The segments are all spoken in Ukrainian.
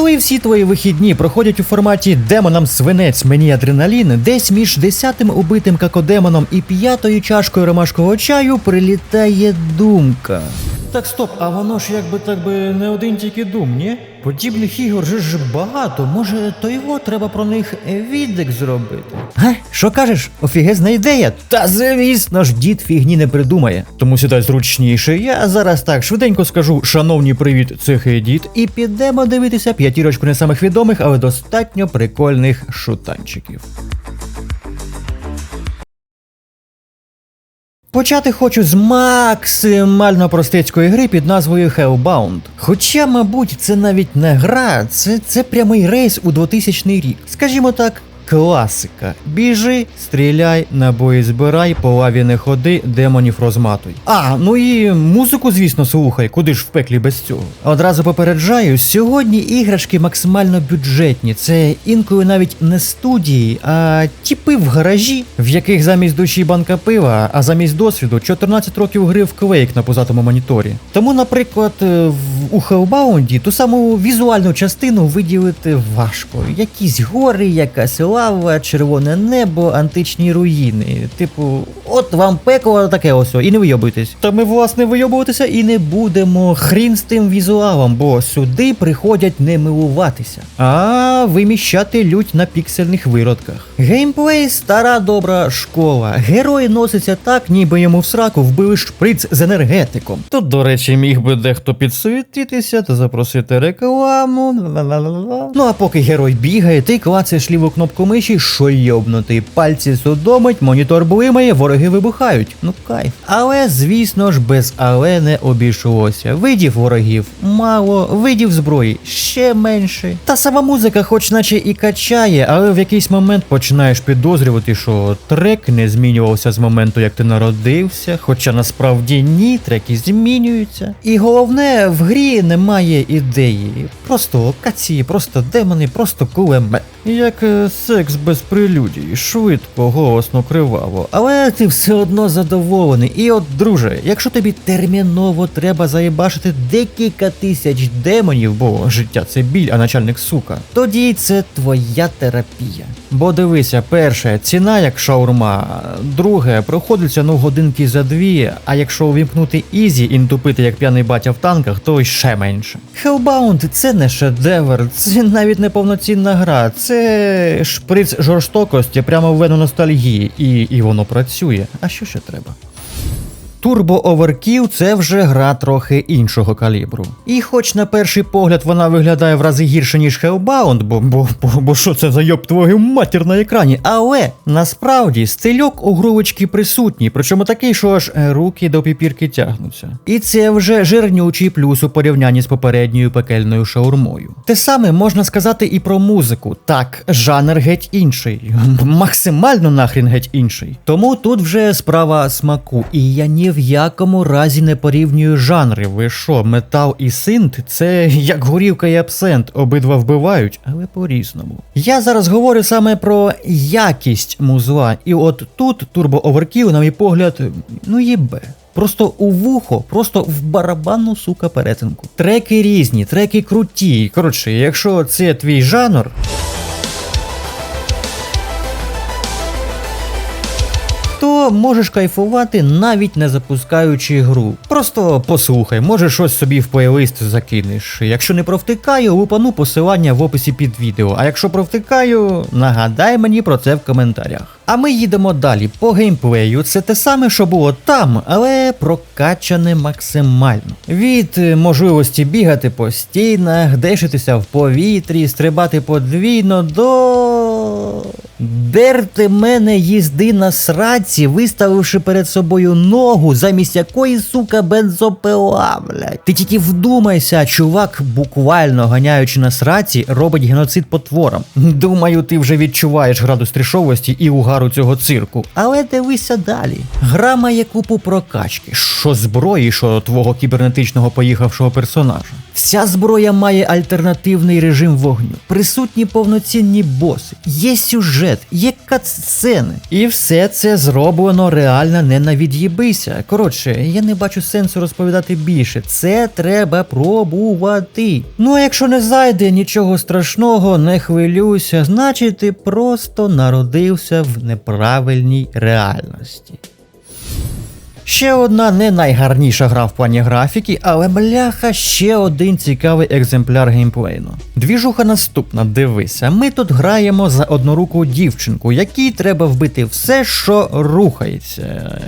коли всі твої вихідні проходять у форматі демонам свинець мені адреналін, десь між десятим убитим какодемоном і п'ятою чашкою ромашкового чаю прилітає думка. Так стоп, а воно ж якби так би не один тільки дум, ні? Подібних ігор же ж багато. Може, то його треба про них відик зробити. Га? Що кажеш? Офігезна ідея? Та звісно ж, дід фігні не придумає. Тому сідай зручніше. Я зараз так швиденько скажу, шановні привіт, хей дід, і підемо дивитися п'ятірочку не самих відомих, але достатньо прикольних шутанчиків. Почати хочу з максимально простецької гри під назвою Hellbound. Хоча, мабуть, це навіть не гра, це, це прямий рейс у 2000 рік. Скажімо так, класика. Біжи, стріляй, набої збирай, по лаві не ходи, демонів розматуй. А, ну і музику, звісно, слухай, куди ж в пеклі без цього. Одразу попереджаю, сьогодні іграшки максимально бюджетні. Це інколи навіть не студії, а тіпи в гаражі, в яких замість душі банка пива, а замість досвіду 14 років гри в Quake на позатому моніторі. Тому, наприклад, в- у Hellbound ту саму візуальну частину виділити важко. Якісь гори, якась лава, червоне небо, античні руїни. Типу, от вам пекло таке ось, і не вийобуйтесь. Та ми, власне, вийобуватися і не будемо. Хрін з тим візуалом, бо сюди приходять не милуватися, а виміщати лють на піксельних виродках. Геймплей стара добра школа. Герой носиться так, ніби йому в сраку вбили шприц з енергетиком. Тут, до речі, міг би дехто підсуетитися та запросити рекламу. Ну а поки герой бігає, ти клацаєш ліву кнопку миші, що йобнутий. Пальці судомить, монітор блимає, вороги вибухають. Ну кайф. Але, звісно ж, без але не обійшлося. Видів ворогів мало, видів зброї ще менше. Та сама музика, хоч наче і качає, але в якийсь момент починаєш підозрювати, що трек не змінювався з моменту, як ти народився, хоча насправді ні, треки змінюються. І головне, в грі немає ідеї. Просто локації, просто демони, просто кулемет. Як е, секс без прелюдій, швидко, голосно, криваво. Але ти все одно задоволений. І от, друже, якщо тобі терміново треба заєбашити декілька тисяч демонів, бо життя це біль, а начальник сука, тоді це твоя терапія. Бо дивися, перше, ціна як шаурма, друге, проходиться ну годинки за дві, а якщо увімкнути ізі і не тупити як п'яний батя в танках, то ще менше. Hellbound – це не шедевр, це навіть не повноцінна гра, це шприц жорстокості прямо в вену ностальгії, і, і воно працює. А що ще треба? Overkill це вже гра трохи іншого калібру. І хоч на перший погляд вона виглядає в рази гірше, ніж Hellbound, бо, бо, бо, бо що це за йоб твою матір на екрані, але насправді стильок у грувочки присутній, причому такий, що аж е, руки до піпірки тягнуться. І це вже жирнючий плюс у порівнянні з попередньою пекельною шаурмою. Те саме можна сказати і про музику. Так, жанр геть інший, максимально нахрін геть інший. Тому тут вже справа смаку, і я ні в якому разі не порівнюю жанри. Ви що, метал і синт це як горівка і абсент, обидва вбивають, але по-різному. Я зараз говорю саме про якість музла, і от тут Turbo Overkill, на мій погляд, ну їбе. Просто у вухо, просто в барабанну сука перетинку. Треки різні, треки круті. Коротше, якщо це твій жанр, можеш кайфувати навіть не запускаючи гру. Просто послухай, може щось собі в плейлист закинеш. Якщо не провтикаю, лупану посилання в описі під відео. А якщо провтикаю, нагадай мені про це в коментарях. А ми їдемо далі. По геймплею це те саме, що було там, але прокачане максимально. Від е, можливості бігати по стінах, дешитися в повітрі, стрибати подвійно до. Дерти мене їзди на сраці, виставивши перед собою ногу, замість якої, сука, бензопила, блядь. Ти тільки вдумайся, чувак, буквально ганяючи на сраці, робить геноцид потворам. Думаю, ти вже відчуваєш градус трішовості і угару цього цирку. Але дивися далі. Гра має купу прокачки, що зброї, що твого кібернетичного поїхавшого персонажа. Вся зброя має альтернативний режим вогню, присутні повноцінні боси, є сюжет, є катсцени. І все це зроблено реально не на від'їбися. Коротше, я не бачу сенсу розповідати більше. Це треба пробувати. Ну а якщо не зайде нічого страшного, не хвилюйся, значить ти просто народився в неправильній реальності. Ще одна не найгарніша гра в плані графіки, але бляха, ще один цікавий екземпляр геймплейну. Двіжуха наступна, дивися, ми тут граємо за одноруку дівчинку, якій треба вбити все, що рухається.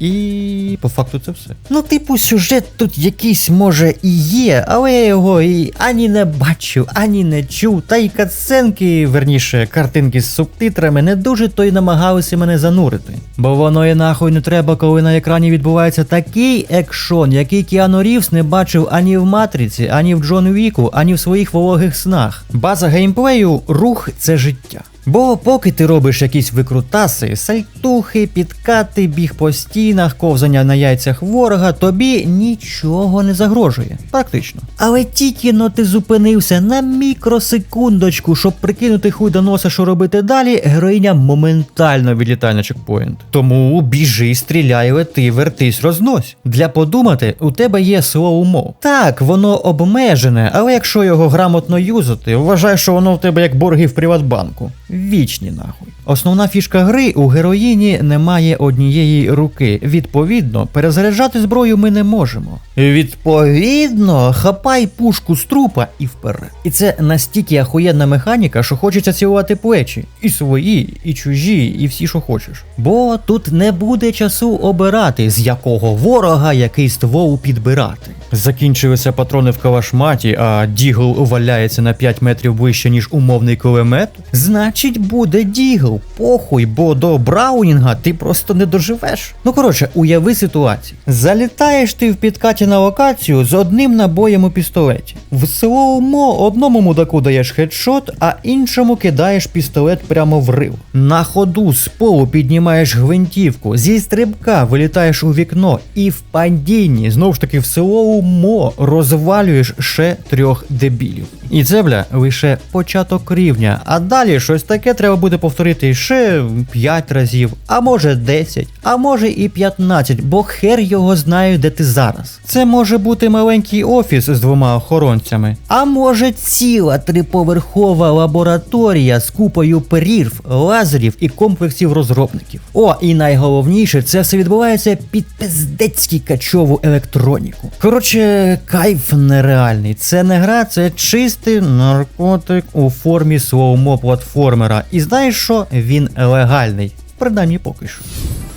І по факту це все. Ну, типу, сюжет тут якийсь може і є, але я його і ані не бачив, ані не чув. Та й катсценки, верніше, картинки з субтитрами не дуже то й намагалися мене занурити. Бо воно і нахуй не треба, коли на екрані відбувається такий екшон, який Кіану Рівс не бачив ані в Матриці, ані в Джон Віку, ані в своїх вологих снах. База геймплею рух це життя. Бо поки ти робиш якісь викрутаси, сальтухи, підкати, біг по стінах, ковзання на яйцях ворога, тобі нічого не загрожує. Практично. Але тільки но ти зупинився на мікросекундочку, щоб прикинути хуй до носа, що робити далі, героїня моментально відлітає на чекпоінт. Тому біжи, стріляй, лети, вертись, рознось. Для подумати, у тебе є слоумо. Так, воно обмежене, але якщо його грамотно юзати, вважай, що воно в тебе як борги в Приватбанку. Вічні нахуй. Основна фішка гри у героїні немає однієї руки. Відповідно, перезаряджати зброю ми не можемо. Відповідно, хапай пушку з трупа і вперед. І це настільки ахуєнна механіка, що хочеться цілувати плечі. І свої, і чужі, і всі, що хочеш. Бо тут не буде часу обирати, з якого ворога який ствол підбирати. Закінчилися патрони в калашматі, а дігл валяється на 5 метрів вище, ніж умовний кулемет. Значить, буде дігл. Похуй, бо до Браунінга ти просто не доживеш. Ну коротше, уяви ситуацію. Залітаєш ти в підкаті на локацію з одним набоєм у пістолеті. В слоумо одному мудаку даєш хедшот, а іншому кидаєш пістолет прямо в рив. На ходу з полу піднімаєш гвинтівку, зі стрибка вилітаєш у вікно і в падінні знову ж таки в слоумо розвалюєш ще трьох дебілів. І це, бля, лише початок рівня. А далі щось таке треба буде повторити ще 5 разів, а може 10, а може і 15, бо хер його знає, де ти зараз. Це може бути маленький офіс з двома охоронцями, а може ціла триповерхова лабораторія з купою перірв, лазерів і комплексів розробників. О, і найголовніше, це все відбувається під пиздецький качову електроніку. Коротше, кайф нереальний. Це не гра, це чистий наркотик у формі слоумо платформера. І знаєш що? Він легальний. Принаймні поки що.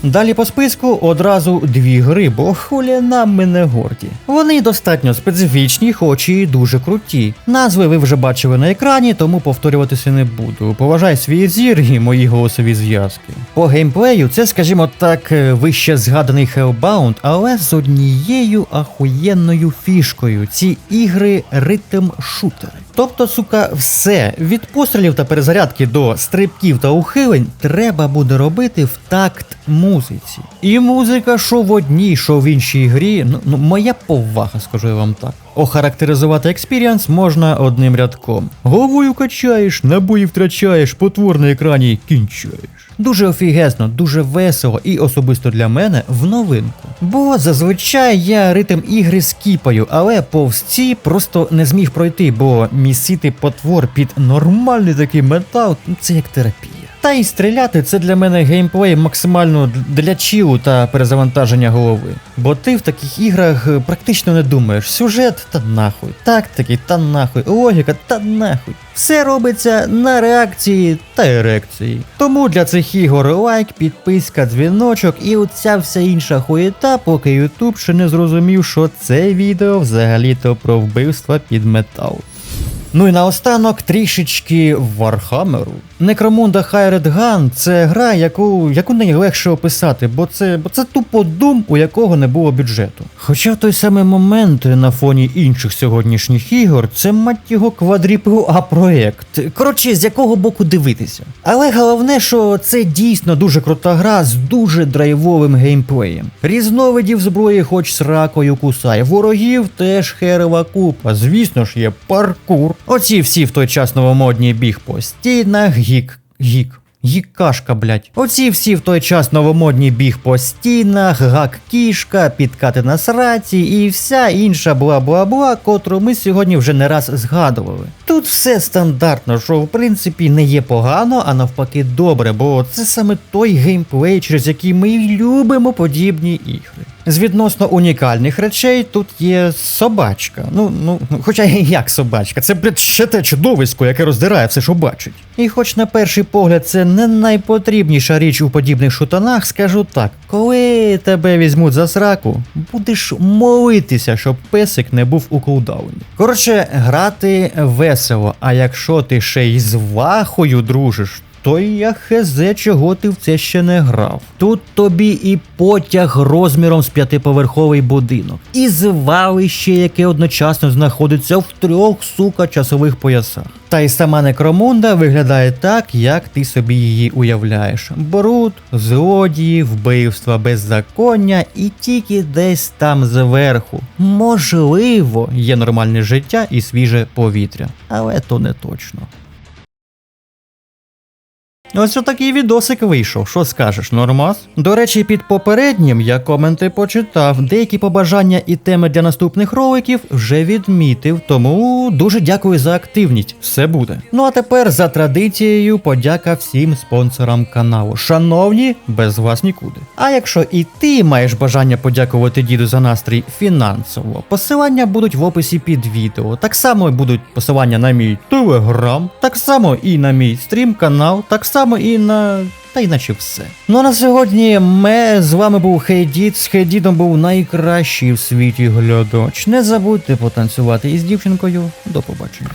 Далі по списку одразу дві гри, бо хулі нам ми не горді. Вони достатньо специфічні, хоч і дуже круті. Назви ви вже бачили на екрані, тому повторюватися не буду. Поважай свій зір і мої голосові зв'язки. По геймплею це, скажімо так, е, вище згаданий Hellbound, але з однією ахуєнною фішкою. Ці ігри ритм шутери. Тобто, сука, все від пострілів та перезарядки до стрибків та ухилень треба буде робити в такт музиці. І музика, що в одній, що в іншій грі, ну, ну моя повага, скажу я вам так. Охарактеризувати експіріанс можна одним рядком. Головою качаєш, набої втрачаєш, потвор на екрані кінчаєш. Дуже офігезно, дуже весело і особисто для мене в новинку. Бо зазвичай я ритм ігри скіпаю, але повз ці просто не зміг пройти, бо місити потвор під нормальний такий метал це як терапія. Та й стріляти це для мене геймплей максимально для чілу та перезавантаження голови. Бо ти в таких іграх е, практично не думаєш. Сюжет та нахуй, тактики та нахуй, логіка та нахуй. Все робиться на реакції та ерекції. Тому для цих ігор лайк, підписка, дзвіночок і оця вся інша хуєта, поки Ютуб ще не зрозумів, що це відео взагалі-то про вбивства під метал. Ну і наостанок трішечки Вархамеру. Некромунда Gun – це гра, яку яку найлегше описати, бо це бо це тупо дум, у якого не було бюджету. Хоча в той самий момент на фоні інших сьогоднішніх ігор це мать його квадріпл А проект. Коротше, з якого боку дивитися. Але головне, що це дійсно дуже крута гра з дуже драйвовим геймплеєм. Різновидів зброї, хоч сракою кусай, ворогів теж херова купа. Звісно ж, є паркур. Оці всі в той час новомодні біг по стінах, гік, гік. Гікашка, блять. Оці всі в той час новомодні біг по стінах, гак кішка, підкати на сраці і вся інша бла-бла-бла, котру ми сьогодні вже не раз згадували. Тут все стандартно, що в принципі не є погано, а навпаки добре, бо це саме той геймплей, через який ми любимо подібні ігри. З відносно унікальних речей тут є собачка. Ну, ну, ну, хоча як собачка, це блядь, ще те чудовисько, яке роздирає все, що бачить. І хоч на перший погляд це не найпотрібніша річ у подібних шутанах, скажу так: коли тебе візьмуть за сраку, будеш молитися, щоб песик не був у кулдауні. Коротше, грати весело, а якщо ти ще й з вахою дружиш, то я хезе, чого ти в це ще не грав. Тут тобі і потяг розміром з п'ятиповерховий будинок, і звалище, яке одночасно знаходиться в трьох сука часових поясах. Та й сама некромунда виглядає так, як ти собі її уявляєш: бруд, злодії, вбивства, беззаконня і тільки десь там зверху. Можливо, є нормальне життя і свіже повітря, але то не точно. Ось отакий відосик вийшов, що скажеш, нормас? До речі, під попереднім я коменти почитав, деякі побажання і теми для наступних роликів вже відмітив, тому дуже дякую за активність, все буде. Ну а тепер за традицією подяка всім спонсорам каналу. Шановні, без вас нікуди. А якщо і ти маєш бажання подякувати діду за настрій фінансово, посилання будуть в описі під відео. Так само будуть посилання на мій телеграм, так само і на мій стрім канал, так само і на. Та й наче все. Ну а на сьогодні ми з вами був Хейдід. З Хейдітом був найкращий в світі глядач. Не забудьте потанцювати із дівчинкою. До побачення.